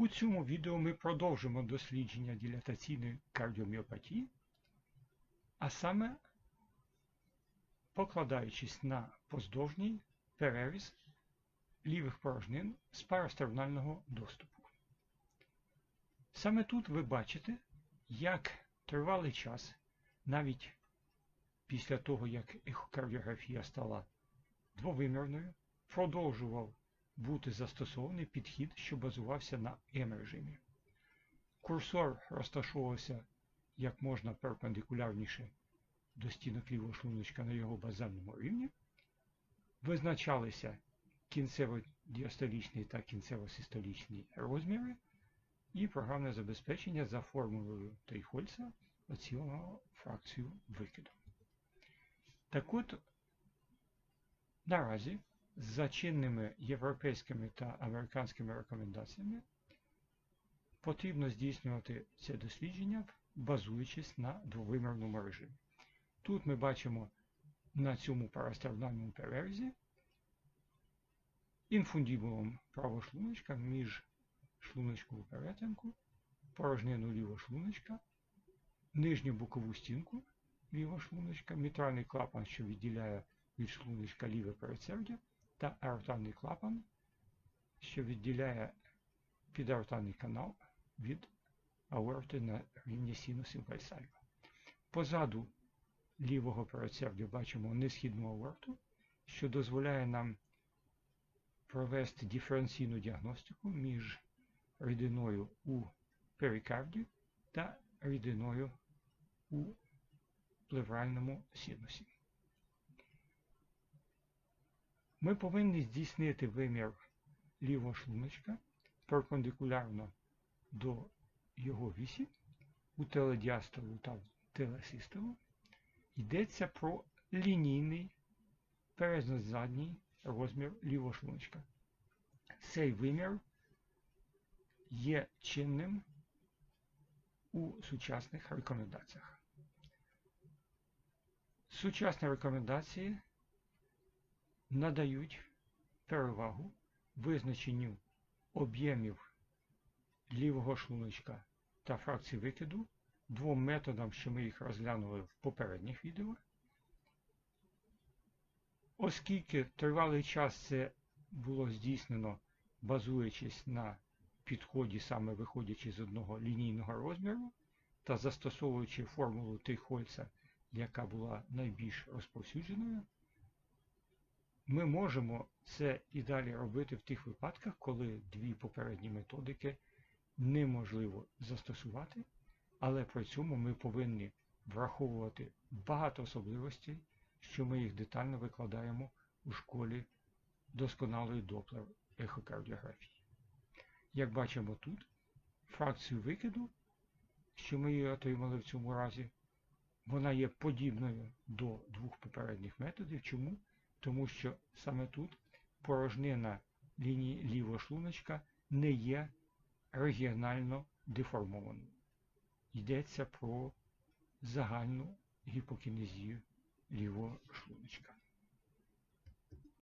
У цьому відео ми продовжимо дослідження дилатаційної кардіоміопатії, а саме покладаючись на поздовжній переріз лівих порожнин з парастернального доступу. Саме тут ви бачите, як тривалий час, навіть після того, як ехокардіографія стала двовимірною, продовжував бути застосований підхід, що базувався на М-режимі. Курсор розташовувався як можна перпендикулярніше до стінок лівого шлуночка на його базальному рівні, визначалися кінцево-діастолічний та кінцево-систолічні розміри і програмне забезпечення за формулою Тейхольца оцінювало фракцію викиду. Так от, наразі за чинними європейськими та американськими рекомендаціями потрібно здійснювати це дослідження, базуючись на двовимірному режимі. Тут ми бачимо на цьому парастернальному перерізі інфундібулом правого шлуночка між шлуночкову перетинку, порожнину лівого шлуночка, нижню бокову стінку лівого шлуночка, мітральний клапан, що відділяє від шлуночка ліве передсердя, та аортальний клапан, що відділяє підаортальний канал від аорти на рівні синусів Вальсальва. Позаду лівого передсердя бачимо несхідну аорту, що дозволяє нам провести диференційну діагностику між рідиною у перикарді та рідиною у плевральному синусі. Ми повинні здійснити вимір лівого шлуночка перпендикулярно до його вісі у теледіастолу та телесистолу. Йдеться про лінійний передзадній розмір лівого шлуночка. Цей вимір є чинним у сучасних рекомендаціях. Сучасні рекомендації надають перевагу визначенню об'ємів лівого шлуночка та фракції викиду двом методам, що ми їх розглянули в попередніх відео. Оскільки тривалий час це було здійснено, базуючись на підході, саме виходячи з одного лінійного розміру та застосовуючи формулу Тейхольца, яка була найбільш розповсюдженою, ми можемо це і далі робити в тих випадках, коли дві попередні методики неможливо застосувати, але при цьому ми повинні враховувати багато особливостей, що ми їх детально викладаємо у школі досконалої доплер ехокардіографії. Як бачимо тут, фракцію викиду, що ми її отримали в цьому разі, вона є подібною до двох попередніх методів. Чому? Тому що саме тут порожнина лінії лівого шлуночка не є регіонально деформованою. Йдеться про загальну гіпокінезію лівого шлуночка.